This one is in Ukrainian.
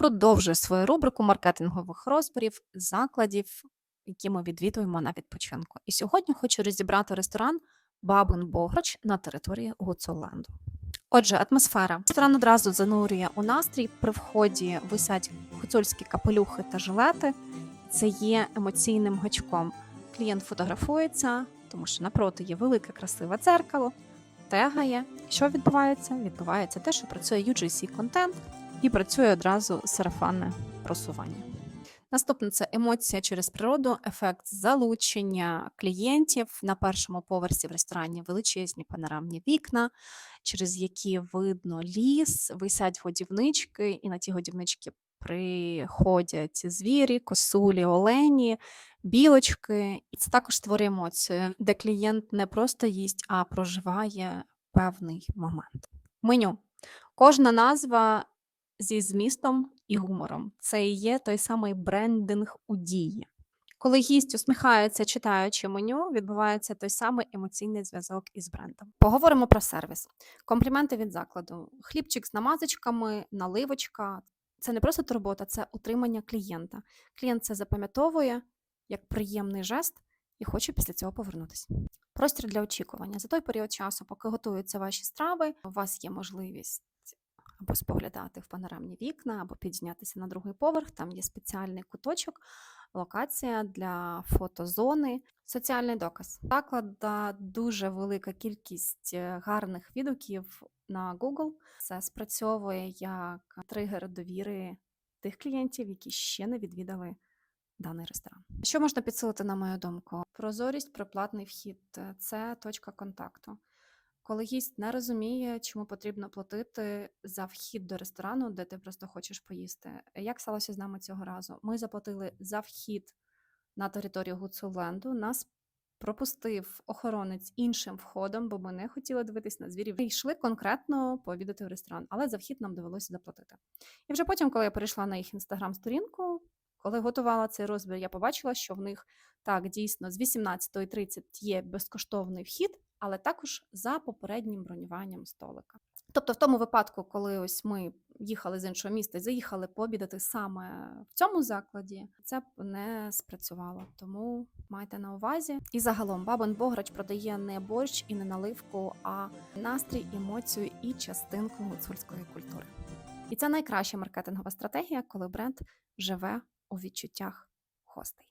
продовжує свою рубрику маркетингових розборів закладів, які ми відвідуємо на відпочинку. І сьогодні хочу розібрати ресторан Бабин Бограч на території Гуцуленду. Отже, атмосфера. Ресторан одразу занурює у настрій. При вході висять гуцульські капелюхи та жилети. Це є емоційним гачком. Клієнт фотографується, тому що напроти є велике красиве дзеркало, тегає. Що відбувається? Відбувається те, що працює UGC контент і працює одразу сарафанне просування. Наступне це емоція через природу, ефект залучення клієнтів на першому поверсі в ресторані величезні панорамні вікна, через які видно ліс, висять годівнички, і на ті годівнички приходять звірі, косулі, олені, білочки. І це також створює емоцію, де клієнт не просто їсть, а проживає певний момент. Меню. Кожна назва зі змістом і гумором. Це і є той самий брендинг у дії. Коли гість усміхається, читаючи меню, відбувається той самий емоційний зв'язок із брендом. Поговоримо про сервіс. Компліменти від закладу. Хлібчик з намазочками, наливочка. Це не просто турбота, це утримання клієнта. Клієнт це запам'ятовує як приємний жест і хоче після цього повернутися. Простір для очікування. За той період часу, поки готуються ваші страви, у вас є можливість або споглядати в панорамні вікна, або підзнятися на другий поверх. Там є спеціальний куточок, локація для фотозони, соціальний доказ. Заклада дуже велика кількість е, гарних відгуків на Google. Це спрацьовує як тригер довіри тих клієнтів, які ще не відвідали даний ресторан. Що можна підсилити, на мою думку? Прозорість, проплатний вхід е, це точка контакту. Коли гість не розуміє, чому потрібно платити за вхід до ресторану, де ти просто хочеш поїсти. Як сталося з нами цього разу? Ми заплатили за вхід на територію Гуцуленду. Нас пропустив охоронець іншим входом, бо ми не хотіли дивитись на звірів. Ми йшли конкретно пообідати в ресторан, але за вхід нам довелося заплатити. І вже потім, коли я перейшла на їх інстаграм-сторінку, коли готувала цей розбір, я побачила, що в них так дійсно з 18.30 є безкоштовний вхід, але також за попереднім бронюванням столика. Тобто, в тому випадку, коли ось ми їхали з іншого міста і заїхали пообідати саме в цьому закладі, це б не спрацювало. Тому майте на увазі. І загалом Бабин Бограч продає не борщ і не наливку, а настрій, емоцію і частинку гуцульської культури. І це найкраща маркетингова стратегія, коли бренд живе у відчуттях гостей.